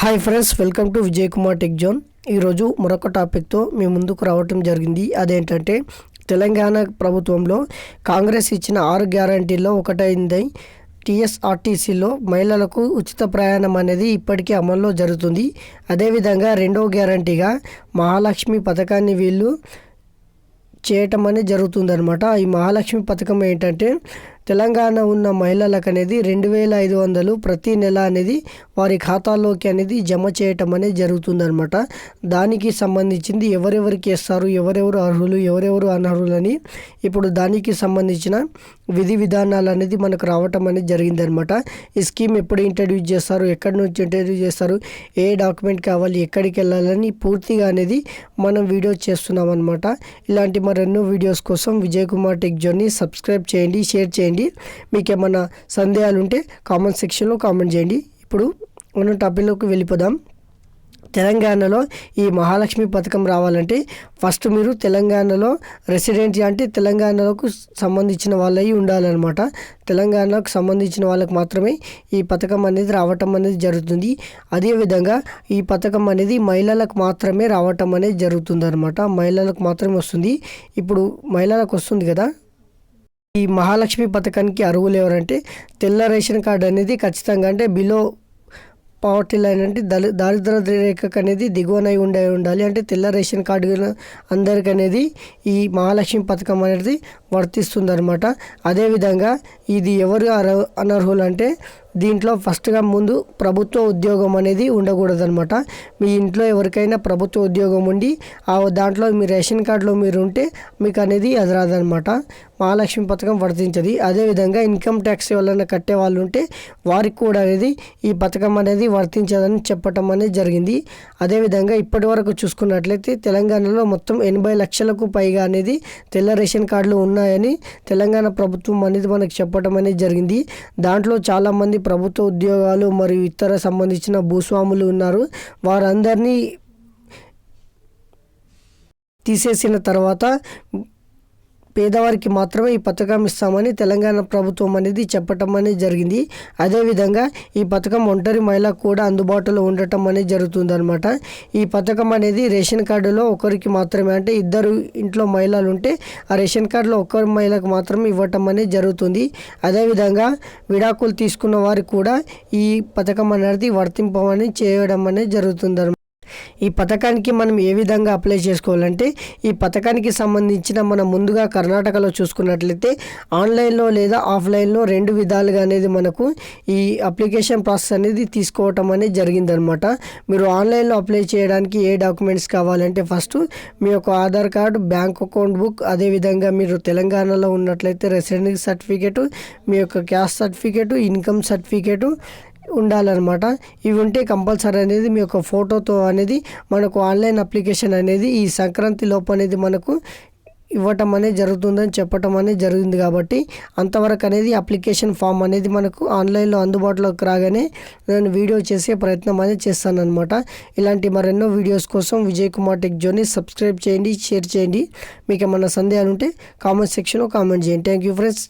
Hi friends welcome to Vijay Kumar tech zone ఈరోజు మరొక టాపిక్తో మీ ముందుకు రావటం జరిగింది. అదేంటంటే తెలంగాణ ప్రభుత్వంలో కాంగ్రెస్ ఇచ్చిన ఆరు గ్యారంటీల్లో ఒకటైంది టీఎస్ఆర్టీసీలో మహిళలకు ఉచిత ప్రయాణం అనేది ఇప్పటికీ అమల్లో జరుగుతుంది. అదేవిధంగా రెండో గ్యారంటీగా మహాలక్ష్మి పథకాన్ని వీళ్ళు చేయటం అనేది జరుగుతుందనమాట ఈ మహాలక్ష్మి పథకం ఏంటంటే తెలంగాణ ఉన్న మహిళలకు అనేది రెండు వేల ఐదు వందలు ప్రతి నెల అనేది వారి ఖాతాలోకి అనేది జమ చేయటం అనేది జరుగుతుందనమాట దానికి సంబంధించింది ఎవరెవరికి ఇస్తారు ఎవరెవరు అర్హులు ఎవరెవరు అనర్హులని ఇప్పుడు దానికి సంబంధించిన విధి విధానాలు అనేది మనకు రావటం అనేది జరిగిందనమాట ఈ స్కీమ్ ఎప్పుడు ఇంట్రడ్యూస్ చేస్తారు ఎక్కడి నుంచి ఇంట్రడ్యూస్ చేస్తారు ఏ డాక్యుమెంట్ కావాలి ఎక్కడికి వెళ్ళాలని పూర్తిగా అనేది మనం వీడియో చేస్తున్నాం అనమాట ఇలాంటి మరెన్నో వీడియోస్ కోసం విజయ్ కుమార్ టెక్ జోన్ని సబ్స్క్రైబ్ చేయండి షేర్ చేయండి. మీకు ఏమైనా సందేహాలు ఉంటే కామెంట్ సెక్షన్లో కామెంట్ చేయండి. ఇప్పుడు మనం టాపిక్లోకి వెళ్ళిపోదాం. తెలంగాణలో ఈ మహాలక్ష్మి పథకం రావాలంటే ఫస్ట్ మీరు తెలంగాణలో రెసిడెంట్ అంటే తెలంగాణకు సంబంధించిన వాళ్ళయి ఉండాలన్నమాట. తెలంగాణకు సంబంధించిన వాళ్ళకి మాత్రమే ఈ పథకం అనేది రావటం అనేది జరుగుతుంది. అదేవిధంగా ఈ పథకం అనేది మహిళలకు మాత్రమే రావటం అనేది జరుగుతుంది అనమాట మహిళలకు మాత్రమే వస్తుంది. ఇప్పుడు మహిళలకు వస్తుంది కదా. ఈ మహాలక్ష్మి పథకానికి అర్హులు ఎవరంటే తెల్ల రేషన్ కార్డు అనేది ఖచ్చితంగా అంటే బిలో పావర్టీ లైన్ అంటే దళి దారిద్ర రేఖకు అనేది దిగువనై ఉండే ఉండాలి. అంటే తెల్ల రేషన్ కార్డు అందరికీ అనేది ఈ మహాలక్ష్మి పథకం అనేది వర్తిస్తుంది అనమాట అదేవిధంగా ఇది ఎవరు అనర్హులు అంటే దీంట్లో ఫస్ట్గా ముందు ప్రభుత్వ ఉద్యోగం అనేది ఉండకూడదనమాట మీ ఇంట్లో ఎవరికైనా ప్రభుత్వ ఉద్యోగం ఉండి ఆ దాంట్లో మీ రేషన్ కార్డులో మీరు ఉంటే మీకు అనేది ఎదరాదనమాట మహాలక్ష్మి పథకం వర్తించదు. అదేవిధంగా ఇన్కమ్ ట్యాక్స్ ఎవరైనా కట్టే వాళ్ళు ఉంటే వారికి కూడా అనేది ఈ పథకం అనేది వర్తించదని చెప్పటం అనేది జరిగింది. అదేవిధంగా ఇప్పటి వరకు చూసుకున్నట్లయితే తెలంగాణలో మొత్తం ఎనభై లక్షలకు పైగా అనేది తెల్ల రేషన్ కార్డులు ఉన్నాయని తెలంగాణ ప్రభుత్వం అనేది మనకు చెప్పడం అనేది జరిగింది. దాంట్లో చాలామంది ప్రభుత్వ ఉద్యోగాలు మరియు ఇతర సంబంధించిన భూస్వాములు ఉన్నారు. వారందరినీ తీసేసిన తర్వాత పేదవారికి మాత్రమే ఈ పథకం ఇస్తామని తెలంగాణ ప్రభుత్వం అనేది చెప్పటం అనేది జరిగింది. అదేవిధంగా ఈ పథకం ఒంటరి మహిళకు కూడా అందుబాటులో ఉండటం అనేది జరుగుతుందన్నమాట. ఈ పథకం అనేది రేషన్ కార్డులో ఒకరికి మాత్రమే అంటే ఇద్దరు ఇంట్లో మహిళలు ఉంటే ఆ రేషన్ కార్డులో ఒకరి మహిళకు మాత్రమే ఇవ్వటం అనేది జరుగుతుంది. అదేవిధంగా విడాకులు తీసుకున్న వారికి కూడా ఈ పథకం అనేది వర్తింపమని చేయడం అనేది జరుగుతుంది ఈ పథకానికి మనం ఏ విధంగా అప్లై చేసుకోవాలంటే ఈ పథకానికి సంబంధించిన మనం ముందుగా కర్ణాటకలో చూసుకున్నట్లయితే ఆన్లైన్లో లేదా ఆఫ్లైన్లో రెండు విధాలుగా అనేది మనకు ఈ అప్లికేషన్ ప్రాసెస్ అనేది తీసుకోవటం అనేది జరిగిందనమాట. మీరు ఆన్లైన్లో అప్లై చేయడానికి ఏ డాక్యుమెంట్స్ కావాలంటే ఫస్ట్ మీ యొక్క Aadhaar card bank account book అదేవిధంగా మీరు తెలంగాణలో ఉన్నట్లయితే రెసిడెన్సీ సర్టిఫికేటు మీ యొక్క క్యాస్ట్ సర్టిఫికేటు ఇన్కమ్ సర్టిఫికేటు ఉండాలన్నమాట. ఇవి ఉంటే కంపల్సరీ అనేది మీ యొక్క ఫోటోతో అనేది మనకు ఆన్లైన్ అప్లికేషన్ అనేది ఈ సంక్రాంతి లోపు అనేది మనకు ఇవ్వటం అనేది జరుగుతుందని చెప్పటం అనేది జరిగింది కాబట్టి అంతవరకు అనేది అప్లికేషన్ ఫామ్ అనేది మనకు ఆన్లైన్లో అందుబాటులోకి రాగానే నేను వీడియో చేసే ప్రయత్నం అనేది చేస్తాను అనమాట ఇలాంటి మరెన్నో వీడియోస్ కోసం విజయ్ కుమార్ టెక్ జోని సబ్స్క్రైబ్ చేయండి షేర్ చేయండి. మీకు ఏమైనా సందేహాలు ఉంటే కామెంట్ సెక్షన్లో కామెంట్ చేయండి. Thank you friends